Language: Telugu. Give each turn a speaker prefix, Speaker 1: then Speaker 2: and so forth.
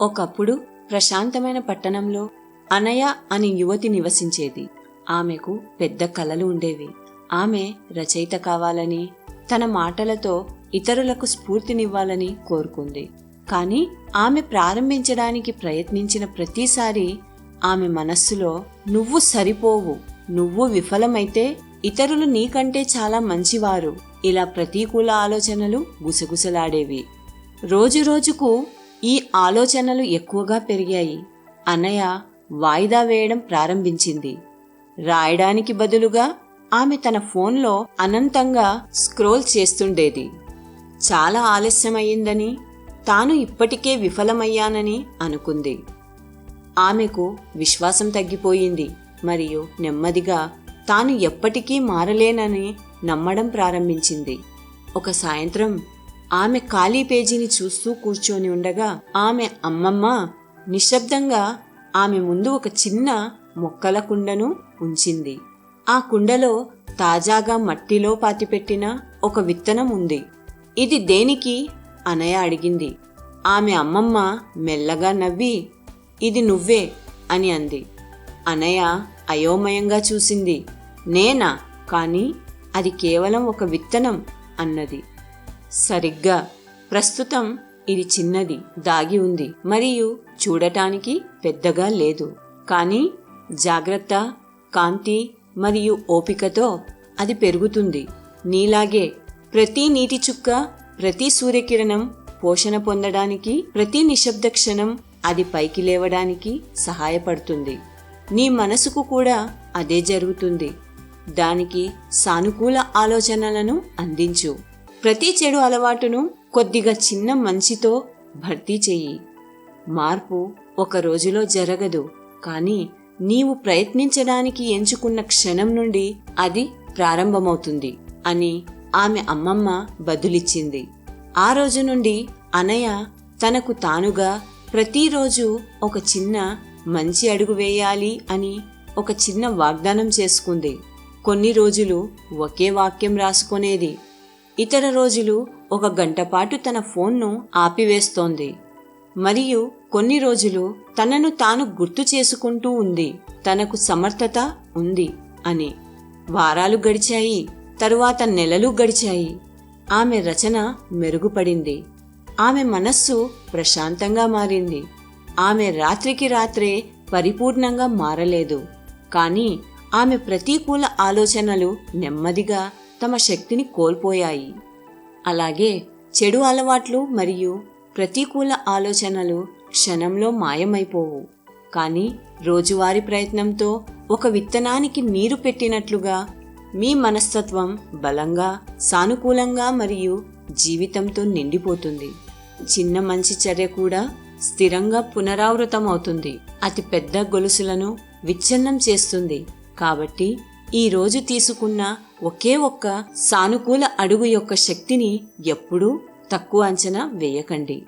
Speaker 1: ఒకప్పుడు ప్రశాంతమైన పట్టణంలో అనయ అని యువతి నివసించేది. ఆమెకు పెద్ద కలలు ఉండేవి. ఆమె రచయిత కావాలని తన మాటలతో ఇతరులకు స్ఫూర్తినివ్వాలని కోరుకుంది. కానీ ఆమె ప్రారంభించడానికి ప్రయత్నించిన ప్రతిసారి ఆమె మనస్సులో నువ్వు సరిపోవు నువ్వు విఫలమైతే ఇతరులు నీకంటే చాలా మంచివారు. ఇలా ప్రతికూల ఆలోచనలు గుసగుసలాడేవి. రోజురోజుకు ఈ ఆలోచనలు ఎక్కువగా పెరిగాయి. అన్నయ్య వాయిదా వేయడం ప్రారంభించింది. రాయడానికి బదులుగా ఆమె తన ఫోన్లో అనంతంగా స్క్రోల్ చేస్తుండేది. చాలా ఆలస్యమయ్యిందని తాను ఇప్పటికే విఫలమయ్యానని అనుకుంది. ఆమెకు విశ్వాసం తగ్గిపోయింది. మరియు నెమ్మదిగా తాను ఎప్పటికీ మారలేనని నమ్మడం ప్రారంభించింది. ఒక సాయంత్రం ఆమె ఖాళీ పేజీని చూస్తూ కూర్చొని ఉండగా ఆమె అమ్మమ్మ నిశ్శబ్దంగా ఆమె ముందు ఒక చిన్న మొక్కల కుండను ఉంచింది. ఆ కుండలో తాజాగా మట్టిలో పాతిపెట్టిన ఒక విత్తనం ఉంది. ఇది దేనికి? అనయ అడిగింది. ఆమె అమ్మమ్మ మెల్లగా నవ్వి ఇది నువ్వే అని అంది. అనయ అయోమయంగా చూసింది. నేనా? కానీ అది కేవలం ఒక విత్తనం అన్నది. సరిగ్గా. ప్రస్తుతం ఇది చిన్నది దాగి ఉంది. మరియు చూడటానికి పెద్దగా లేదు. కానీ జాగ్రత్త కాంతి మరియు ఓపికతో అది పెరుగుతుంది. నీలాగే ప్రతి నీటి చుక్క ప్రతి సూర్యకిరణం పోషణ పొందడానికి ప్రతి నిశ్శబ్ద క్షణం అది పైకి లేవడానికి సహాయపడుతుంది. నీ మనసుకు కూడా అదే జరుగుతుంది. దానికి సానుకూల ఆలోచనలను అందించు. ప్రతి చెడు అలవాటును కొద్దిగా చిన్న మంచితో భర్తీ చెయ్యి. మార్పు ఒక రోజులో జరగదు కానీ నీవు ప్రయత్నించడానికి ఎంచుకున్న క్షణం నుండి అది ప్రారంభమవుతుంది అని ఆమె అమ్మమ్మ బదులిచ్చింది. ఆ రోజు నుండి అనయ తనకు తానుగా ప్రతిరోజు ఒక చిన్న మంచి అడుగు వేయాలి అని ఒక చిన్న వాగ్దానం చేసుకుంది. కొన్ని రోజులు ఒకే వాక్యం రాసుకునేది. ఇతర రోజులు ఒక గంట పాటు తన ఫోన్ను ఆపివేస్తోంది. మరియు కొన్ని రోజులు తనను తాను గుర్తు చేసుకుంటూ ఉంది. తనకు సమర్థత ఉంది అని. వారాలు గడిచాయి. తరువాత నెలలు గడిచాయి. ఆమె రచన మెరుగుపడింది. ఆమె మనస్సు ప్రశాంతంగా మారింది. ఆమె రాత్రికి రాత్రే పరిపూర్ణంగా మారలేదు. కానీ ఆమె ప్రతికూల ఆలోచనలు నెమ్మదిగా తమ శక్తిని కోల్పోయాయి. అలాగే చెడు అలవాట్లు మరియు ప్రతికూల ఆలోచనలు క్షణంలో మాయమైపోవు. కానీ రోజువారీ ప్రయత్నంతో ఒక విత్తనానికి నీరు పెట్టినట్లుగా మీ మనస్తత్వం బలంగా సానుకూలంగా మరియు జీవితంతో నిండిపోతుంది. చిన్న మంచి చర్య కూడా స్థిరంగా పునరావృతమవుతుంది. అతి పెద్ద గొలుసులను విచ్ఛిన్నం చేస్తుంది. కాబట్టి ఈ రోజు తీసుకున్న ఒకే ఒక్క సానుకూల అడుగు యొక్క శక్తిని ఎప్పుడూ తక్కువ అంచనా వేయకండి.